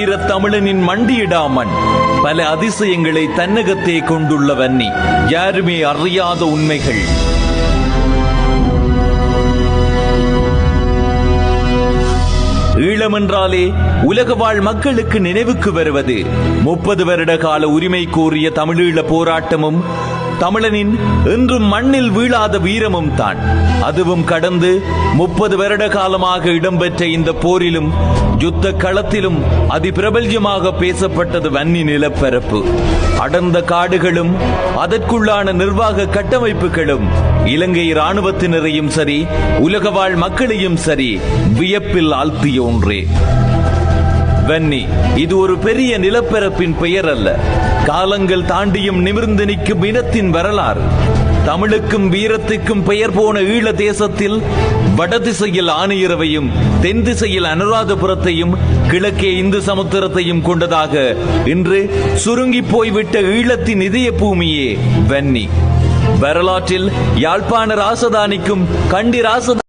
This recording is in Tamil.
வீரத்தமிழனின் மண்டியிடாமன். பல அதிசயங்களை தன்னகத்தே கொண்டுள்ளவன் யாருமே அறியாத உண்மைகள். ஈழமென்றாலே உலக வாழ் மக்களுக்கு நினைவுக்கு வருவது. முப்பது வருட கால உரிமை கோரிய தமிழீழ போராட்டமும் தமிழனின் என்றும் மண்ணில் வீழாத வீரமும் தான். அதுவும் கடந்து முப்பது வருட காலமாக இடம்பெற்ற இந்த போரிலும் யுத்த களத்திலும் அதிபிரபல்யமாக பேசப்பட்டது வன்னி நிலப்பரப்பு. அடர்ந்த காடுகளும் அதற்குள்ளான நிர்வாக கட்டமைப்புகளும் இலங்கை இராணுவத்தினரையும் சரி உலக வாழ் மக்களையும் சரி வியப்பில் ஆழ்த்திய ஒன்றே. வன்னி இது ஒரு பெரிய நிலப்பரப்பின் பெயர் அல்ல. காலங்கள் தாண்டியும் நிமிர்ந்து நிற்கும் இனத்தின் வரலாறு. தமிழுக்கும் வீரத்துக்கும் பெயர் போன ஈழ தேசத்தில் வடதிசையில் ஆனையிறவையும் தென் திசையில் அனுராதபுரத்தையும் கிழக்கே இந்து சமுத்திரத்தையும் கொண்டதாக இன்று சுருங்கி போய்விட்ட ஈழத்தின் இதய பூமியே வன்னி வரலாற்றில் யாழ்ப்பாண ராசதானிக்கும் கண்டி ராச